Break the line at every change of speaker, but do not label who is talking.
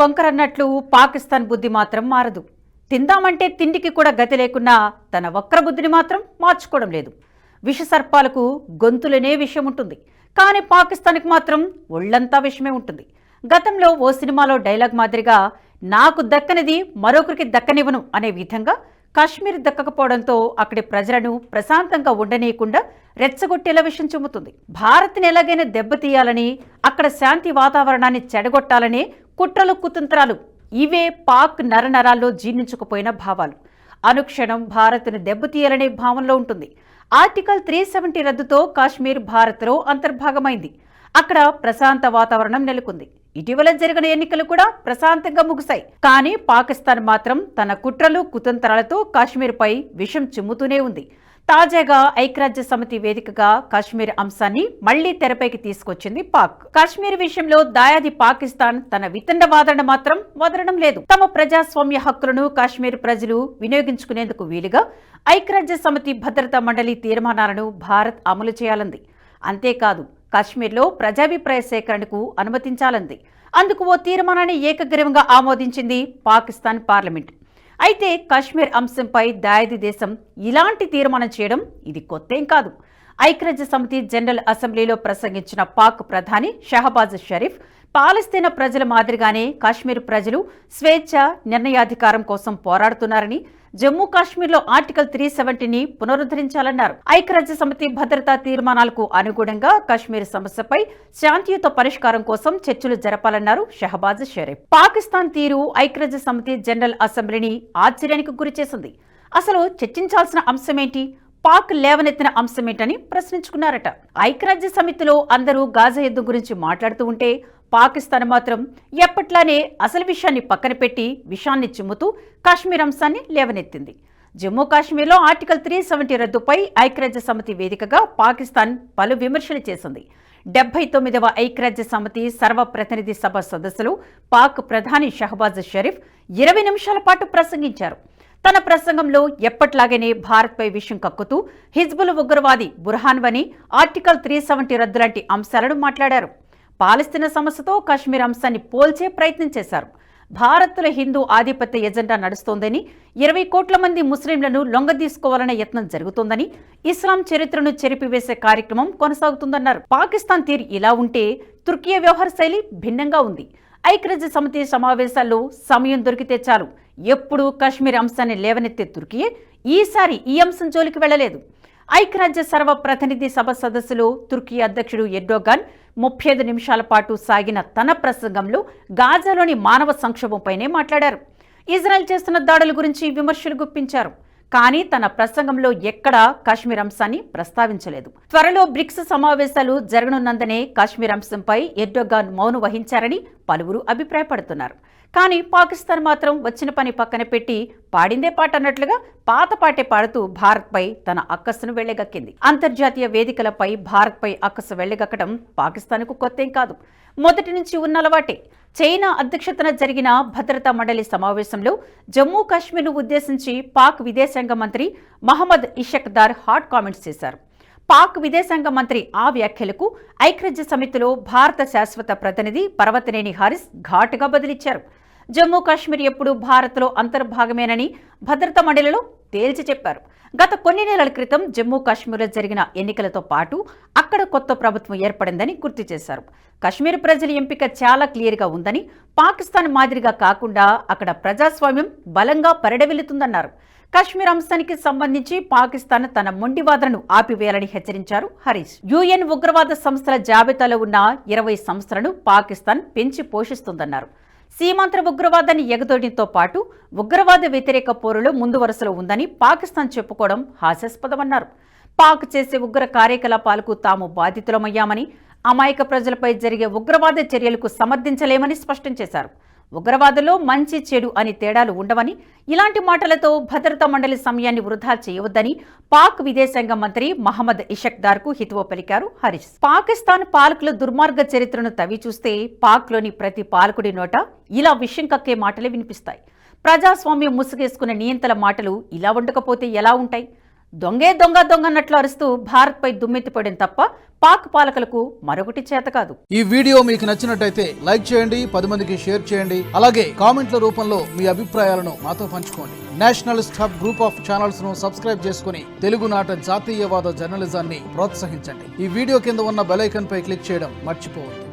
వంకరన్నట్లు పాకిస్తాన్ బుద్ధి మాత్రం మారదు. తిందామంటే తిండికి కూడా గతి లేకున్నా తన వక్ర బుద్ధిని మాత్రం మార్చుకోవడం లేదు. విషసర్పాలకు గొంతులనే విషయం ఉంటుంది కానీ పాకిస్తాన్కి మాత్రం ఒళ్ళంతా విషయమే ఉంటుంది. గతంలో ఓ సినిమాలో డైలాగ్ మాదిరిగా నాకు దక్కనిది మరొకరికి దక్కనివ్వను అనే విధంగా కాశ్మీర్ దక్కకపోవడంతో అక్కడి ప్రజలను ప్రశాంతంగా ఉండనీయకుండా రెచ్చగొట్టేలా విషయం చెబుతుంది. భారత్ని ఎలాగైనా దెబ్బతీయాలని అక్కడ శాంతి వాతావరణాన్ని చెడగొట్టాలనే కుట్రలు కుతంత్రాలు. ఇవే పాక్ నరనరాల్లో జీర్ణించుకుపోయిన భావాలు. అనుక్షణం భారత్ను దెబ్బతీయాలనే భావంలో ఉంటుంది. ఆర్టికల్ త్రీ సెవెంటీ రద్దుతో కాశ్మీర్ భారత్లో అంతర్భాగమైంది. అక్కడ ప్రశాంత వాతావరణం నెలకొంది. ఇటీవల జరిగిన ఎన్నికలు కూడా ప్రశాంతంగా ముగిశాయి. కానీ పాకిస్తాన్ మాత్రం తన కుట్రలు కుతంత్రాలతో కాశ్మీర్పై విషం చిమ్ముతూనే ఉంది. తాజాగా ఐక్యరాజ్య సమితి వేదికగా కాశ్మీర్ అంశాన్ని మళ్ళీ తెరపైకి తీసుకొచ్చింది పాక్. కాశ్మీర్ విషయంలో దాయాది పాకిస్తాన్ తన వితండవాదన మాత్రం వదలడం లేదు. తమ ప్రజాస్వామ్య హక్కులను కాశ్మీర్ ప్రజలు వినియోగించుకునేందుకు వీలుగా ఐక్యరాజ్య సమితి భద్రతా మండలి తీర్మానాలను భారత్ అమలు చేయాలంది. అంతేకాదు కాశ్మీర్లో ప్రజాభిప్రాయ సేకరణకు అనుమతించాలంది. అందుకు ఓ తీర్మానాన్ని ఏకగ్రీవంగా ఆమోదించింది పాకిస్తాన్ పార్లమెంట్. అయితే కాశ్మీర్ అంశంపై దాయది దేశం ఇలాంటి తీర్మానం చేయడం ఇది కొత్తేం కాదు. ఐక్యరాజ్య సమితి జనరల్ అసెంబ్లీలో ప్రసంగించిన పాక్ ప్రధాని షహబాజ్ షరీఫ్ పాలస్తీనా ప్రజల మాదిరిగానే కాశ్మీర్ ప్రజలు స్వేచ్ఛ నిర్ణయాధికారం కోసం పోరాడుతున్నారని జమ్మూ కాశ్మీర్లో ఆర్టికల్ త్రీ సెవెంటీని పునరుద్ధరించాలన్నారు. ఐక్యరాజ్య సమితి భద్రతా తీర్మానాలకు అనుగుణంగా కాశ్మీర్ సమస్యపై శాంతియుత పరిష్కారం కోసం చర్చలు జరపాలన్నారు షహబాజ్ షరీఫ్. పాకిస్తాన్ తీరు ఐక్యరాజ్య సమితి జనరల్ అసెంబ్లీని ఆశ్చర్యానికి గురిచేసింది. అసలు చర్చించాల్సిన అంశమేంటి? పాక్ లేవనెత్తిన అంశమేంటని ప్రశ్నించుకున్నారట. ఐక్యరాజ్య సమితిలో అందరూ గాజా యుద్ధం గురించి మాట్లాడుతూ ఉంటే పాకిస్తాన్ మాత్రం ఎప్పట్లానే అసలు విషయాన్ని పక్కన పెట్టి విషాన్ని చిమ్ముతూ కాశ్మీర్ అంశాన్ని లేవనెత్తింది. జమ్మూ కాశ్మీర్లో ఆర్టికల్ త్రీ సెవెంటీ రద్దుపై ఐక్యరాజ్య సమితి వేదికగా పాకిస్తాన్ పలు విమర్శలు చేసింది. డెబ్బై తొమ్మిదవ ఐక్యరాజ్య సమితి సర్వప్రతినిధి సభ సదస్సులు పాక్ ప్రధాని షహబాజ్ షరీఫ్ ఇరవై నిమిషాల పాటు ప్రసంగించారు. తన ప్రసంగంలో ఎప్పట్లాగనే భారత్పై విషయం కక్కుతూ హిజ్బుల్ ఉగ్రవాది బుర్హాన్ వని ఆర్టికల్ త్రీ సెవెంటీ రద్దు లాంటి అంశాలను మాట్లాడారు. పాలస్తీనా సమస్యతో కాశ్మీర్ అంశాన్ని పోల్చే ప్రయత్నం చేశారు. భారత్లో హిందూ ఆధిపత్య ఎజెండా నడుస్తోందని ఇరవై కోట్ల మంది ముస్లింలను లొంగదీసుకోవాలనే యత్నం జరుగుతోందని ఇస్లాం చరిత్రను చెరిపివేసే కార్యక్రమం కొనసాగుతుందన్నారు. పాకిస్తాన్ తీరు ఇలా ఉంటే తుర్కీయ వ్యవహార శైలి భిన్నంగా ఉంది. ఐక్యరాజ్య సమితి సమావేశాల్లో సమయం దొరికితే చాలు. ఎప్పుడూ కాశ్మీర్ అంశాన్ని లేవనెత్తే తుర్కీ ఈసారి ఈ అంశం జోలికి వెళ్ళలేదు ఐక్యరాజ్య సర్వ ప్రతినిధి సభ సదస్సులో తుర్కీ అధ్యక్షుడు ఎర్డోగాన్ ముప్పై ఐదు నిమిషాల పాటు సాగిన తన ప్రసంగంలో గాజాలోని మానవ సంక్షోభంపైనే మాట్లాడారు. ఇజ్రాయెల్ చేస్తున్న దాడుల గురించి విమర్శలు గుప్పించారు. కానీ తన ప్రసంగంలో ఎక్కడా కాశ్మీర్ అంశాన్ని ప్రస్తావించలేదు. త్వరలో బ్రిక్స్ సమావేశాలు జరగనున్నందనే కాశ్మీర్ అంశంపై ఎర్డోగాన్ మౌనం వహించారని పలువురు అభిప్రాయపడుతున్నారు. కానీ పాకిస్తాన్ మాత్రం వచ్చిన పని పక్కన పెట్టి పాడిందే పాట అన్నట్లుగా పాత పాటే పాడుతూ భారత్పై తన అక్కస్సును వెళ్ళగక్కింది అంతర్జాతీయ వేదికలపై భారత్పై అక్కసు వెళ్ళగక్కడం పాకిస్తాన్కు కొత్తేం కాదు. మొదటి నుంచి ఉన్న అలవాటే. చైనా అధ్యక్షతన జరిగిన భద్రతా మండలి సమావేశంలో జమ్మూ కాశ్మీర్ను ఉద్దేశించి పాక్ విదేశాంగ మంత్రి మహమ్మద్ ఇషక్ దార్ హాట్ కామెంట్స్ చేశారు. పాక్ విదేశాంగ మంత్రి ఆ వ్యాఖ్యలకు ఐక్యరాజ్య సమితిలో భారత శాశ్వత ప్రతినిధి పర్వతనేని హారిస్ ఘాటుగా బదిలిచ్చారు. జమ్మూ కాశ్మీర్ ఎప్పుడు భారత్లో అంతర్భాగమేనని భద్రతా మండలిలో తేల్చి చెప్పారు. గత కొన్ని నెలల క్రితం జమ్మూ కాశ్మీర్లో జరిగిన ఎన్నికలతో పాటు అక్కడ కొత్త ప్రభుత్వం ఏర్పడిందని గుర్తు చేశారు. కాశ్మీర్ ప్రజల ఎంపిక చాలా క్లియర్గా ఉందని పాకిస్తాన్ మాదిరిగా కాకుండా అక్కడ ప్రజాస్వామ్యం బలంగా పరిడవిల్లుతుందన్నారు. కాశ్మీర్ అంశానికి సంబంధించి పాకిస్తాన్ తన మొండివాదనను ఆపివేయాలని హెచ్చరించారు. హరీష్ యుఎన్ ఉగ్రవాద సంస్థల జాబితాలో ఉన్న ఇరవై సంస్థలను పాకిస్తాన్ పెంచి పోషిస్తుందన్నారు. సీమాంతర ఉగ్రవాదాన్ని ఎగదోయడంతో పాటు ఉగ్రవాద వ్యతిరేక పోరులో ముందు వరుసలో ఉందని పాకిస్తాన్ చెప్పుకోవడం హాస్యాస్పదమన్నారు. పాక్ చేసే ఉగ్ర కార్యకలాపాలకు తాము బాధితులమయ్యామని అమాయక ప్రజలపై జరిగే ఉగ్రవాద చర్యలకు సమర్థించలేమని స్పష్టం చేశారు. ఉగ్రవాదంలో మంచి చెడు అని తేడాలు ఉండవని ఇలాంటి మాటలతో భద్రతా మండలి సమయాన్ని వృధా చేయవద్దని పాక్ విదేశాంగ మంత్రి మహమ్మద్ ఇషక్దార్కు హితవు పలికారు హరీష్. పాకిస్తాన్ పాలకుల దుర్మార్గ చరిత్రను తవి చూస్తే పాక్లోని ప్రతి పాలకుడి నోట ఇలా విషయం కక్కే మాటలే వినిపిస్తాయి. ప్రజాస్వామ్యం ముసుగేసుకున్న నియంతల మాటలు ఇలా ఉండకపోతే ఎలా ఉంటాయి? దొంగే దొంగ దొంగన్నట్లు అరుస్తూ భారత్పై దుమ్మెత్తిపడింది తప్ప పాక్ పాలకులకు మరొకటి చేత కాదు.
ఈ వీడియో మీకు నచ్చినట్టయితే లైక్ చేయండి పది మందికి షేర్ చేయండి అలాగే కామెంట్ల రూపంలో మీ అభిప్రాయాలను మాతో పంచుకోండి. నేషనలిస్ట్ హబ్ గ్రూప్ ఆఫ్ ఛానల్స్ను సబ్స్క్రైబ్ చేసుకుని తెలుగునాట జాతీయవాద జర్నలిజాన్ని ప్రోత్సహించండి. ఈ వీడియో కింద ఉన్న బెలైకన్ పై క్లిక్ చేయడం మర్చిపోవద్దు.